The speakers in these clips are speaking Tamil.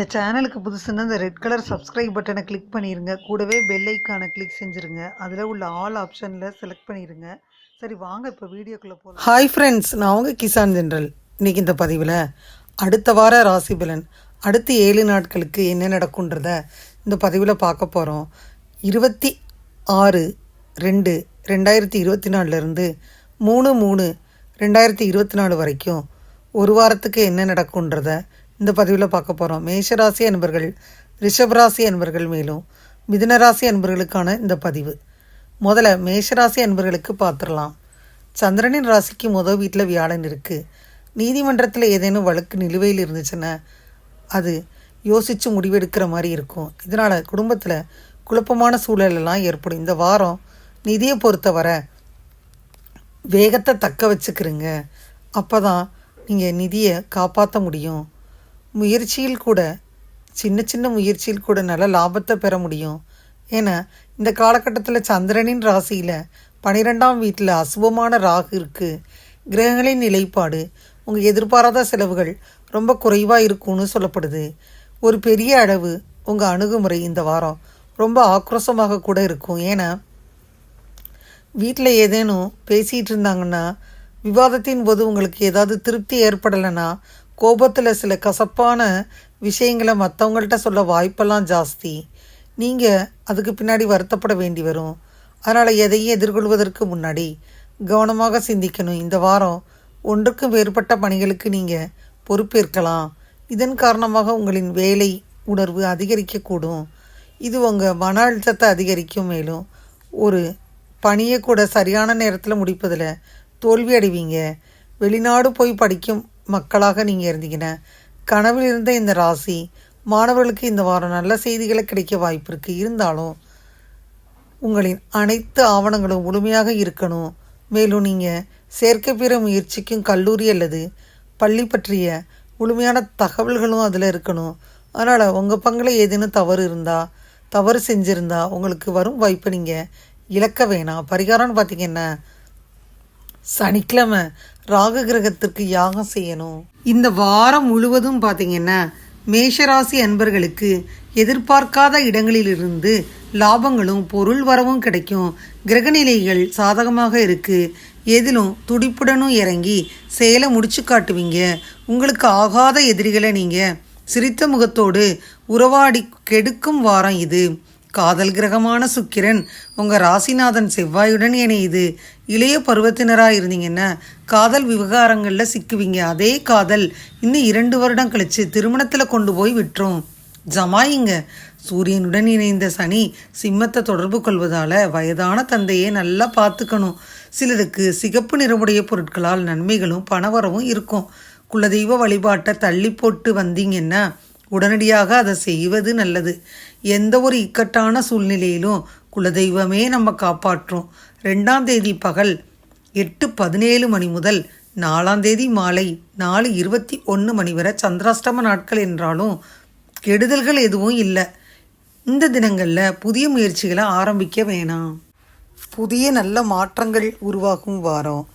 இந்த சேனலுக்கு புதுசுன்னா இந்த ரெட் கலர் சப்ஸ்கிரைப் பட்டனை கிளிக் பண்ணிடுங்க கூடவே பெல் ஐக்கானை கிளிக் செஞ்சுருங்க. அதில் உள்ள ஆல் ஆப்ஷனில் செலக்ட் பண்ணிடுங்க சரி வாங்க இப்போ வீடியோக்குள்ளே போகலாம் ஹாய் ஃப்ரெண்ட்ஸ் நான் உங்கள் கிசான் ஜென்ரல். இன்றைக்கி இந்த பதிவில் அடுத்த வார ராசி பலன் அடுத்த ஏழு நாட்களுக்கு என்ன நடக்குன்றத இந்த பதிவில் பார்க்க போகிறோம் இருபத்தி ஆறு ரெண்டு ரெண்டாயிரத்தி இருபத்தி நாலுலேருந்து மூணு மூணு ரெண்டாயிரத்தி இருபத்தி நாலு வரைக்கும் ஒரு வாரத்துக்கு என்ன நடக்குன்றத இந்த பதிவில் பார்க்க போகிறோம் மேஷராசி அன்பர்கள் ரிஷபராசி அன்பர்கள் மேலும் மிதுனராசி அன்பர்களுக்கான இந்த பதிவு. முதல்ல மேஷராசி அன்பர்களுக்கு பார்த்துடலாம். சந்திரனின் ராசிக்கு முதல் வீட்டில் வியாழன் இருக்குது நீதிமன்றத்தில் ஏதேனும் வழக்கு நிலுவையில் இருந்துச்சுன்னா அது யோசித்து முடிவெடுக்கிற மாதிரி இருக்கும். இதனால் குடும்பத்தில் குழப்பமான சூழலெல்லாம் ஏற்படும். இந்த வாரம் நிதியை பொறுத்தவரை வேகத்தை தக்க வச்சுக்கிறீங்க அப்போ தான் நீங்கள் நிதியை காப்பாற்ற முடியும். முயற்சியில் கூட சின்ன சின்ன முயற்சியில் கூட நல்ல லாபத்தை பெற முடியும். ஏன்னா இந்த காலகட்டத்தில் சந்திரனின் ராசியில் பன்னிரெண்டாம் வீட்டில் அசுபமான ராகு இருக்குது கிரகங்களின் நிலைப்பாடு உங்கள் எதிர்பாராத செலவுகள் ரொம்ப குறைவாக இருக்கும்னு சொல்லப்படுது. ஒரு பெரிய அளவு உங்கள் அணுகுமுறை இந்த வாரம் ரொம்ப ஆக்ரோஷமாக கூட இருக்கும். ஏன்னா வீட்டில் ஏதேனும் பேசிகிட்டு இருந்தாங்கன்னா விவாதத்தின் போது உங்களுக்கு ஏதாவது திருப்தி ஏற்படலைன்னா கோபத்தில் சில கசப்பான விஷயங்களை மற்றவங்கள்ட்ட சொல்ல வாய்ப்பெல்லாம் ஜாஸ்தி. நீங்கள் அதுக்கு பின்னாடி வருத்தப்பட வேண்டி வரும். அதனால் எதையும் எதிர்கொள்வதற்கு முன்னாடி கவனமாக சிந்திக்கணும். இந்த வாரம் ஒன்றுக்கும் வேறுபட்ட பணிகளுக்கு நீங்கள் பொறுப்பேற்கலாம். இதன் காரணமாக உங்களின் வேலை உணர்வு அதிகரிக்கக்கூடும். இது உங்கள் மன அழுத்தத்தை அதிகரிக்கும். மேலும் ஒரு பணியை கூட சரியான நேரத்தில் முடிப்பதில் தோல்வி அடைவீங்க. வெளிநாடு போய் படிக்கும் மக்களாக நீங்கள் இருந்தீங்கன்னா கனவில் இருந்த இந்த ராசி மாணவர்களுக்கு இந்த வாரம் நல்ல செய்திகளை கிடைக்க வாய்ப்பு இருக்குது இருந்தாலும் உங்களின் அனைத்து ஆவணங்களும் முழுமையாக இருக்கணும். மேலும் நீங்கள் சேர்க்கை பெற முயற்சிக்கும் கல்லூரி அல்லது பள்ளி பற்றிய முழுமையான தகவல்களும் அதில் இருக்கணும். அதனால் உங்கள் பங்கில் ஏதேனும் தவறு இருந்தால் தவறு செஞ்சுருந்தா உங்களுக்கு வரும் வாய்ப்பை நீங்கள் இழக்க வேணாம். பரிகாரம்னு பார்த்தீங்கன்னா சனிக்கிழமை ராகு கிரகத்திற்கு யாகம் செய்யணும்? இந்த வாரம் முழுவதும் பார்த்தீங்கன்னா மேஷராசி அன்பர்களுக்கு எதிர்பார்க்காத இடங்களிலிருந்து லாபங்களும் பொருள் வரவும் கிடைக்கும். கிரகநிலைகள் சாதகமாக இருக்கு. எதிலும் துடிப்புடனும் இறங்கி செயலை முடிச்சு காட்டுவீங்க. உங்களுக்கு ஆகாத எதிரிகளை நீங்கள் சிரித்த முகத்தோடு உறவாடி கெடுக்கும் வாரம் இது. காதல் கிரகமான சுக்கிரன் உங்கள் ராசிநாதன் செவ்வாயுடன் இணையுது. இளைய பருவத்தினராக இருந்தீங்கன்னா காதல் விவகாரங்களில் சிக்குவீங்க. அதே காதல் இன்னும் இரண்டு வருடம் கழித்து திருமணத்தில் கொண்டு போய் விட்டுரும். ஜமாயிங்க. சூரியனுடன் இணைந்த சனி சிம்மத்தை தொடர்பு கொள்வதால் வயதான தந்தையை நல்லா பார்த்துக்கணும். சிலருக்கு சிகப்பு நிறமுடைய பொருட்களால் நன்மைகளும் பணவரவும் இருக்கும். குலதெய்வ வழிபாட்டை தள்ளி போட்டு வந்தீங்கன்னா உடனடியாக அதை செய்வது நல்லது. எந்த ஒரு இக்கட்டான சூழ்நிலையிலும் குலதெய்வமே நம்ம காப்பாற்றும். ரெண்டாம் தேதி பகல் எட்டு பதினேழு மணி முதல் நாலாம் தேதி மாலை நாலு இருபத்தி ஒன்று மணி வரை சந்திராஷ்டம நாட்கள் என்றாலும் கெடுதல்கள் எதுவும் இல்லை. இந்த தினங்களில் புதிய முயற்சிகளை ஆரம்பிக்க வேணாம். புதிய நல்ல மாற்றங்கள் உருவாகும் வாரம்.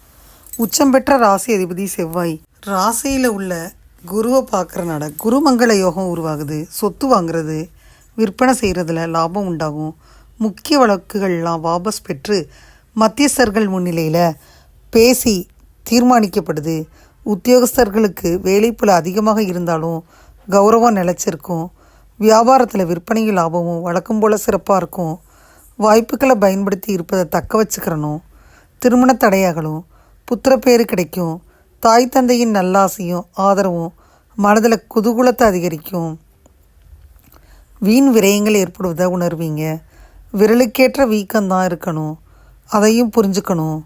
உச்சம் பெற்ற ராசி அதிபதி செவ்வாய். ராசியில் உள்ள குருவை பார்க்குறனால குருமங்கள யோகம் உருவாகுது. சொத்து வாங்குறது விற்பனை செய்கிறதுல லாபம் உண்டாகும். முக்கிய வழக்குகள்லாம் வாபஸ் பெற்று மத்தியஸ்தர்கள் முன்னிலையில் பேசி தீர்மானிக்கப்படுது. உத்தியோகஸ்தர்களுக்கு வேலைப்புல அதிகமாக இருந்தாலும் கௌரவம் நிலச்சிருக்கும். வியாபாரத்தில் விற்பனையும் லாபமும் வழக்கம் போல் சிறப்பாக இருக்கும். வாய்ப்புகளை பயன்படுத்தி இருப்பதை தக்க வச்சுக்கிறணும். திருமண தடையாகலும் புத்திர கிடைக்கும். தாய் தந்தையின் நல்லாசையும் ஆதரவும் மனதில் குதூகுலத்தை அதிகரிக்கும். வீண் விரயங்கள் ஏற்படுவதை உணர்வீங்க. விரலுக்கேற்ற வீக்கம்தான் இருக்கணும். அதையும் புரிஞ்சுக்கணும்.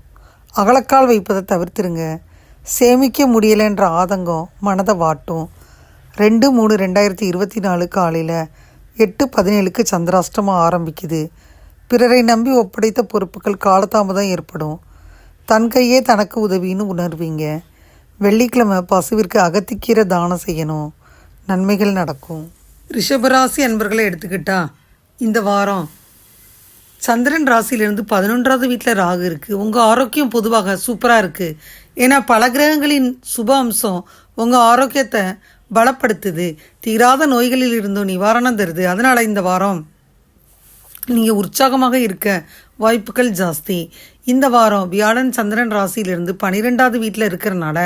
அகலக்கால் வைப்பதை தவிர்த்துருங்க. சேமிக்க முடியலைன்ற ஆதங்கம் மனதை வாட்டும். ரெண்டு மூணு ரெண்டாயிரத்தி இருபத்தி நாலு காலையில் எட்டு பதினேழுக்கு சந்திராஷ்டமம் ஆரம்பிக்குது. பிறரை நம்பி ஒப்படைத்த பொறுப்புகள் காலதாமதம் ஏற்படும். தன் கையே தனக்கு உதவின்னு உணர்வீங்க. வெள்ளிக்கிழமை பசுவிற்கு அகத்திக்கீரை தானம் செய்யணும். நன்மைகள் நடக்கும். ரிஷபராசி அன்பர்களை எடுத்துக்கிட்டா இந்த வாரம் சந்திரன் ராசியிலிருந்து பதினொன்றாவது வீட்டில் ராகு இருக்குது உங்கள் ஆரோக்கியம் பொதுவாக சூப்பராக இருக்குது ஏன்னா பல கிரகங்களின் சுப அம்சம் உங்கள் ஆரோக்கியத்தை பலப்படுத்துது. தீராத நோய்களில் இருந்தும் நிவாரணம் தருது. அதனால் இந்த வாரம் நீங்கள் உற்சாகமாக இருக்க வாய்ப்புகள் ஜாஸ்தி. இந்த வாரம் வியாழன் சந்திரன் ராசியிலிருந்து பனிரெண்டாவது வீட்டில் இருக்கிறனால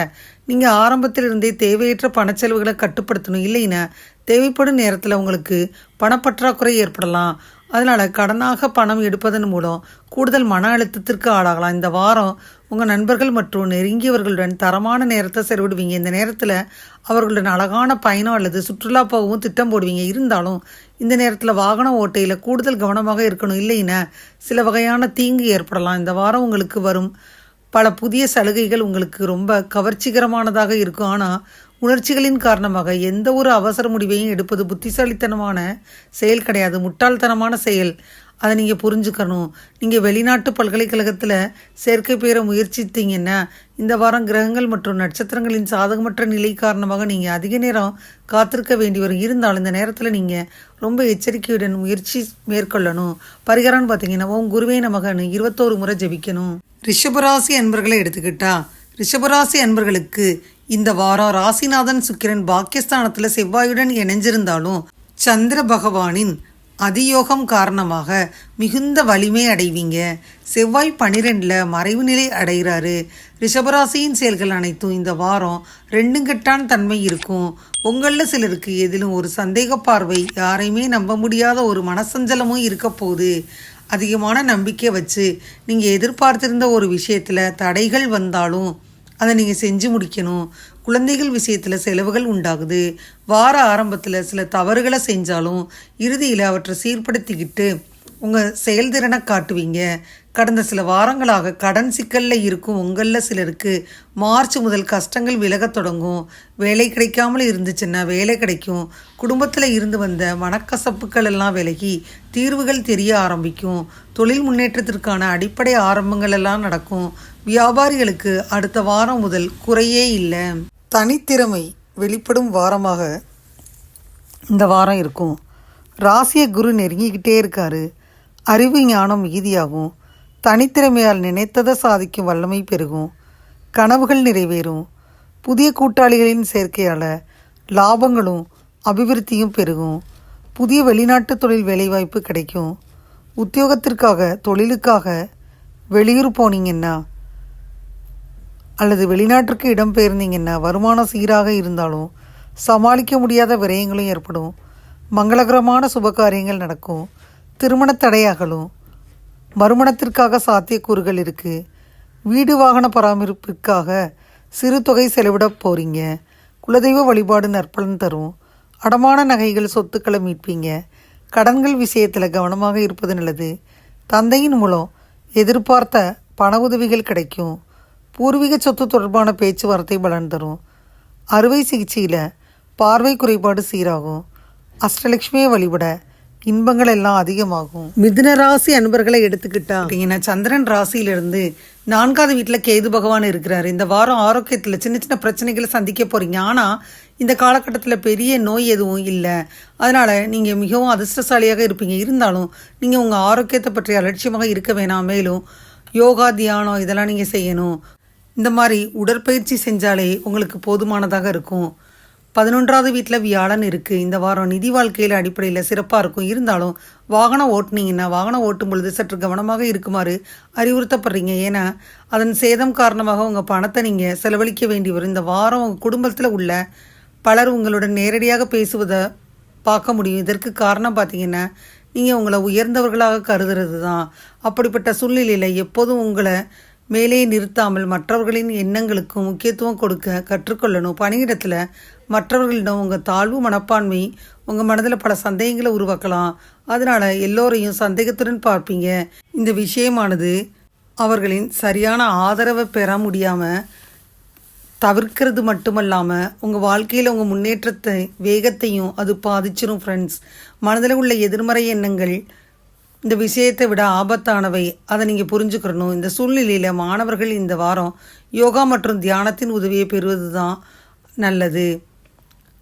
நீங்கள் ஆரம்பத்திலிருந்தே தேவையற்ற பணச்செலவுகளை கட்டுப்படுத்தணும். இல்லைன்னா தேவைப்படும் நேரத்தில் உங்களுக்கு பணப்பற்றாக்குறை ஏற்படலாம். அதனால் கடனாக பணம் எடுப்பதன் மூலம் கூடுதல் மன அழுத்தத்திற்கு ஆளாகலாம். இந்த வாரம் உங்கள் நண்பர்கள் மற்றும் நெருங்கியவர்களுடன் தரமான நேரத்தை செலவிடுவீங்க. இந்த நேரத்தில் அவர்களுடன் அழகான பயணம் அல்லது சுற்றுலா போகவும் திட்டம் போடுவீங்க. இருந்தாலும் இந்த நேரத்தில் வாகன ஓட்டையில் கூடுதல் கவனமாக இருக்கணும். இல்லைன்னா சில வகையான தீங்கு ஏற்படலாம். இந்த வாரம் உங்களுக்கு வரும் பல புதிய சலுகைகள் உங்களுக்கு ரொம்ப கவர்ச்சிகரமானதாக இருக்கும். ஆனால் உணர்ச்சிகளின் காரணமாக எந்த ஒரு அவசர முடிவையும் எடுப்பது புத்திசாலித்தனமான செயல் கிடையாது. முட்டாள்தனமான செயல். அதை நீங்கள் புரிஞ்சுக்கணும். நீங்கள் வெளிநாட்டு பல்கலைக்கழகத்தில் சேர்க்கை பெற முயற்சித்தீங்கன்னா இந்த வாரம் கிரகங்கள் மற்றும் நட்சத்திரங்களின் சாதகமற்ற நிலை காரணமாக நீங்கள் அதிக நேரம் காத்திருக்க வேண்டி வரும். இருந்தாலும் இந்த நேரத்தில் நீங்கள் ரொம்ப எச்சரிக்கையுடன் முயற்சி மேற்கொள்ளணும். பரிகாரம்னு பார்த்தீங்கன்னா உன் குருவே நமகன்னு இருபத்தோரு முறை ஜெபிக்கணும். ரிஷபராசி அன்பர்களை எடுத்துக்கிட்டா ரிஷபராசி அன்பர்களுக்கு இந்த வாரம் ராசிநாதன் சுக்கிரன் பாக்கியஸ்தானத்தில் செவ்வாயுடன் இணைஞ்சிருந்தாலும் சந்திர பகவானின் அதியோகம் காரணமாக மிகுந்த வலிமை அடைவீங்க. செவ்வாய் பன்னிரெண்டில் மறைவு நிலை அடைகிறாரு. ரிஷபராசியின் செயல்கள் அனைத்தும் இந்த வாரம் ரெண்டுங்கட்டான் தன்மை இருக்கும். உங்களில் சிலருக்கு எதிலும் ஒரு சந்தேக பார்வை யாரையுமே நம்ப முடியாத ஒரு மனசஞ்சலமும் இருக்க போகுது. அதிகமான நம்பிக்கை வச்சு நீங்கள் எதிர்பார்த்திருந்த ஒரு விஷயத்தில் தடைகள் வந்தாலும் அதை நீங்கள் செஞ்சு முடிக்கணும். குழந்தைகள் விஷயத்தில் செலவுகள் உண்டாகுது. வார ஆரம்பத்தில் சில தவறுகளை செஞ்சாலும் இறுதியில் அவற்றை சீர்படுத்திக்கிட்டு உங்கள் செயல்திறனை காட்டுவீங்க. கடந்த சில வாரங்களாக கடன் சிக்கலில் இருக்கும் உங்களில் சிலருக்கு மார்ச் முதல் கஷ்டங்கள் விலகத் தொடங்கும். வேலை கிடைக்காமல் இருந்துச்சுன்னா வேலை கிடைக்கும். குடும்பத்தில் இருந்து வந்த மனக்கசப்புகள் எல்லாம் விலகி தீர்வுகள் தெரிய ஆரம்பிக்கும். தொழில் முன்னேற்றத்திற்கான அடிப்படை ஆரம்பங்கள் எல்லாம் நடக்கும். வியாபாரிகளுக்கு அடுத்த வாரம் முதல் குறையே இல்லை. தனித்திறமை வெளிப்படும் வாரமாக இந்த வாரம் இருக்கும். ராசிய குரு நெருங்கிக்கிட்டே இருக்காரு. அறிவு ஞானம் மிகுதியாகும் தனித்திறமையால் நினைத்ததை சாதிக்கும் வல்லமை பெருகும். கனவுகள் நிறைவேறும். புதிய கூட்டாளிகளின் சேர்க்கையால் லாபங்களும் அபிவிருத்தியும் பெருகும். புதிய வெளிநாட்டு தொழில் வேலைவாய்ப்பு கிடைக்கும். உத்தியோகத்திற்காக தொழிலுக்காக வெளியூர் போனீங்கன்னா அல்லது வெளிநாட்டிற்கு இடம்பெயர்ந்தீங்கன்னா வருமானம் சீராக இருந்தாலும் சமாளிக்க முடியாத விரயங்களும் ஏற்படும். மங்களகரமான சுபகாரியங்கள் நடக்கும். திருமண தடையாகலும் மறுமணத்திற்காக சாத்தியக்கூறுகள் இருக்குது வீடு வாகன பராமரிப்பிற்காக சிறு தொகை செலவிட போகிறீங்க குலதெய்வ வழிபாடு நற்பலன் தரும். அடமான நகைகள் சொத்துக்களை மீட்பீங்க. கடன்கள் விஷயத்தில் கவனமாக இருப்பது நல்லது. தந்தையின் மூலம் எதிர்பார்த்த பண உதவிகள் கிடைக்கும். பூர்வீக சொத்து தொடர்பான பேச்சுவார்த்தை பலன் தரும். அறுவை சிகிச்சையில் பார்வை குறைபாடு சீராகும். அஷ்டலட்சுமியை வழிபட இன்பங்கள் எல்லாம் அதிகமாகும். மிதுன ராசி அன்பர்களை எடுத்துக்கிட்டா? அப்படிங்கன்னா சந்திரன் ராசியிலிருந்து நான்காவது வீட்டில் கேது பகவான் இருக்கிறாரு. இந்த வாரம் ஆரோக்கியத்தில் சின்ன சின்ன பிரச்சனைகளை சந்திக்க போறீங்க. ஆனால் இந்த காலகட்டத்தில் பெரிய நோய் எதுவும் இல்லை. அதனால் நீங்கள் மிகவும் அதிர்ஷ்டசாலியாக இருப்பீங்க. இருந்தாலும் நீங்கள் உங்கள் ஆரோக்கியத்தை பற்றி அலட்சியமாக இருக்க வேணாம். மேலும் யோகா தியானம் இதெல்லாம் நீங்கள் செய்யணும். இந்த மாதிரி உடற்பயிற்சி செஞ்சாலே உங்களுக்கு போதுமானதாக இருக்கும். பதினொன்றாவது வீட்டில் வியாழன் இருக்குது இந்த வாரம் நிதி வாழ்க்கையில் அடிப்படையில் சிறப்பாக இருக்கும். இருந்தாலும் வாகனம் ஓட்டினீங்கன்னா வாகனம் ஓட்டும் பொழுது சற்று கவனமாக இருக்குமாறு அறிவுறுத்தப்படுறீங்க. ஏன்னா அதன் சேதம் காரணமாக உங்கள் பணத்தை நீங்கள் செலவழிக்க வேண்டி வரும். இந்த வாரம் உங்கள் குடும்பத்தில் உள்ள பலர் உங்களுடன் நேரடியாக பேசுவதை பார்க்க முடியும். இதற்கு காரணம் பார்த்தீங்கன்னா நீங்கள் உங்களை உயர்ந்தவர்களாக கருதுறது தான் அப்படிப்பட்ட சூழ்நிலையில் எப்போதும் உங்களை மேலே நிறுத்தாமல் மற்றவர்களின் எண்ணங்களுக்கும் முக்கியத்துவம் கொடுக்க கற்றுக்கொள்ளணும். பணியிடத்தில் மற்றவர்களிடம் உங்கள் தாழ்வு மனப்பான்மை உங்கள் மனதில் பல சந்தேகங்களை உருவாக்கலாம். அதனால் எல்லோரையும் சந்தேகத்துடன் பார்ப்பீங்க. இந்த விஷயமானது அவர்களின் சரியான ஆதரவை பெற முடியாமல் தவிர்க்கிறது மட்டுமல்லாமல் உங்கள் வாழ்க்கையில் உங்கள் முன்னேற்றத்தை வேகத்தையும் அது பாதிச்சிடும் ஃப்ரெண்ட்ஸ் மனதில் உள்ள எதிர்மறை எண்ணங்கள் இந்த விஷயத்தை விட ஆபத்தானவை. அதை நீங்கள் புரிஞ்சுக்கிறணும் இந்த சூழ்நிலையில் மாணவர்கள் இந்த வாரம் யோகா மற்றும் தியானத்தின் உதவியை பெறுவது தான் நல்லது.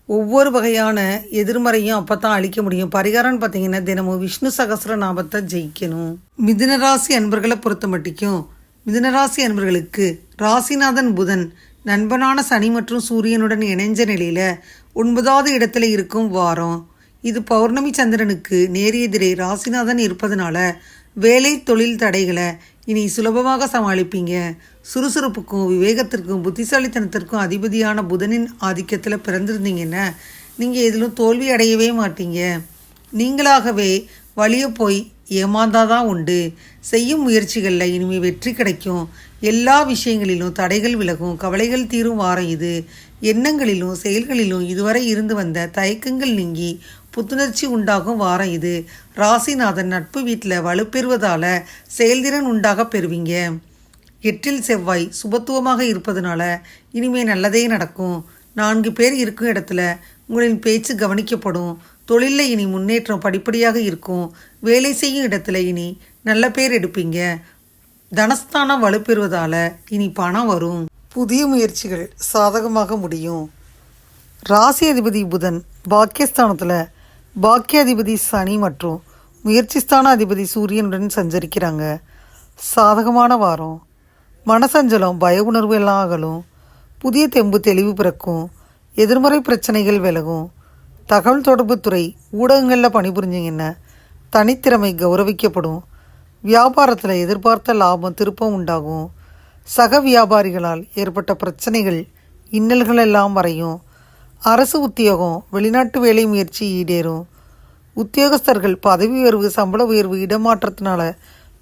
ஒவ்வொரு வகையான எதிர்மறையும் அப்போ தான் அழிக்க முடியும். பரிகாரம்னு பார்த்தீங்கன்னா தினமும் விஷ்ணு சகஸ்ர நாபத்தை ஜெயிக்கணும் மிதுனராசி அன்பர்களை பொறுத்த மட்டிக்கும் மிதுனராசி அன்பர்களுக்கு ராசிநாதன் புதன் நண்பனான சனி மற்றும் சூரியனுடன் இணைஞ்ச நிலையில் ஒன்பதாவது இடத்துல இருக்கும் வாரம். இது பௌர்ணமி சந்திரனுக்கு நேரெதிரே ராசிநாதன் இருப்பதனால வேலை தொழில் தடைகளை இனி சுலபமாக சமாளிப்பீங்க. சுறுசுறுப்புக்கும் விவேகத்திற்கும் புத்திசாலித்தனத்திற்கும் அதிபதியான புதனின் ஆதிக்கத்தில் பிறந்திருந்தீங்கன்னா நீங்கள் எதிலும் தோல்வி அடையவே மாட்டீங்க. நீங்களாகவே வழிய போய் ஏமாந்தாதான் உண்டு. செய்யும் முயற்சிகளில் இனிமே வெற்றி கிடைக்கும். எல்லா விஷயங்களிலும் தடைகள் விலகும் கவலைகள் தீரும் வாரம் இது. எண்ணங்களிலும் செயல்களிலும் இதுவரை இருந்து வந்த தயக்கங்கள் நீங்கி புத்துணர்ச்சி உண்டாகும் வாரம் இது. ராசிநாதன் நட்பு வீட்டில் வலுப்பெறுவதால் செயல்திறன் உண்டாக பெறுவீங்க. எட்டில் செவ்வாய் சுபத்துவமாக இருப்பதனால இனிமே நல்லதே நடக்கும். நான்கு பேர் இருக்கும் இடத்துல உங்களின் பேச்சு கவனிக்கப்படும். தொழிலில் இனி முன்னேற்றம் படிப்படியாக இருக்கும். வேலை செய்யும் இடத்துல இனி நல்ல பேர் எடுப்பீங்க. தனஸ்தானம் வலுப்பெறுவதால் இனி பணம் வரும். புதிய முயற்சிகள் சாதகமாக முடியும். ராசி அதிபதி புதன் பாக்கியஸ்தானத்தில் பாக்கியாதிபதி சனி மற்றும் முயற்சி ஸ்தான அதிபதி சூரியனுடன் சஞ்சரிக்கிறாங்க. சாதகமான வாரம். மனசஞ்சலம் பய உணர்வு எல்லாம் ஆகலும் புதிய தெம்பு தெளிவு பிறக்கும். எதிர்மறை பிரச்சனைகள் விலகும். தகவல் தொடர்புத்துறை ஊடகங்களில் பணிபுரிஞ்சிங்கன்னா தனித்திறமை கௌரவிக்கப்படும். வியாபாரத்தில் எதிர்பார்த்த லாபம் திருப்பம் உண்டாகும். சக வியாபாரிகளால் ஏற்பட்ட பிரச்சனைகள் இன்னல்கள் எல்லாம் வரையும். அரசு உத்தியோகம் வெளிநாட்டு வேலை முயற்சி ஈடேறும். உத்தியோகஸ்தர்கள் பதவி உயர்வு சம்பள உயர்வு இடமாற்றத்தினால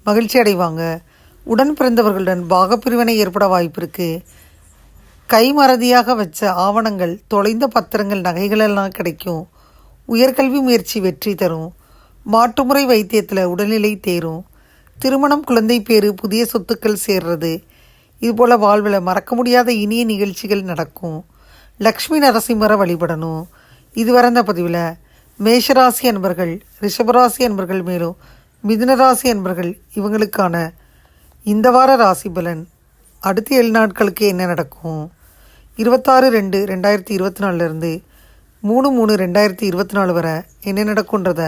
மகிழ்ச்சி அடைவாங்க. உடன் பிறந்தவர்களுடன் பாகப்பிரிவினை ஏற்பட வாய்ப்பு இருக்குது கைமறதியாக வச்ச ஆவணங்கள் தொலைந்த பத்திரங்கள் நகைகள் எல்லாம் கிடைக்கும். உயர்கல்வி முயற்சி வெற்றி தரும். மாற்றுமுறை வைத்தியத்தில் உடல்நிலை தேரும். திருமணம் குழந்தை பேரு புதிய சொத்துக்கள் சேர்றது. இதுபோல் வாழ்வில் மறக்க முடியாத இனிய நிகழ்ச்சிகள் நடக்கும். லக்ஷ்மி நரசிம்மரை வழிபடணும். இதுவரை இந்த பதிவில் மேஷராசி அன்பர்கள் ரிஷபராசி அன்பர்கள் மேலும் மிதுனராசி அன்பர்கள் இவங்களுக்கான இந்த வார ராசி பலன் அடுத்த ஏழு நாட்களுக்கு என்ன நடக்கும்? இருபத்தாறு ரெண்டு ரெண்டாயிரத்தி இருபத்தி நாலுலேருந்து மூணு மூணு ரெண்டாயிரத்தி இருபத்தி நாலு வரை என்ன நடக்குன்றத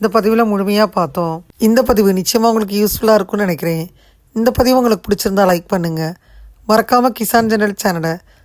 இந்த பதிவில் முழுமையாக பார்த்தோம். இந்த பதிவு நிச்சயமாக உங்களுக்கு யூஸ்ஃபுல்லாக இருக்கும்னு நினைக்கிறேன். இந்த பதிவு உங்களுக்கு பிடிச்சிருந்தா லைக் பண்ணுங்கள் மறக்காமல் கிசான் ஜெனரல் சேனலை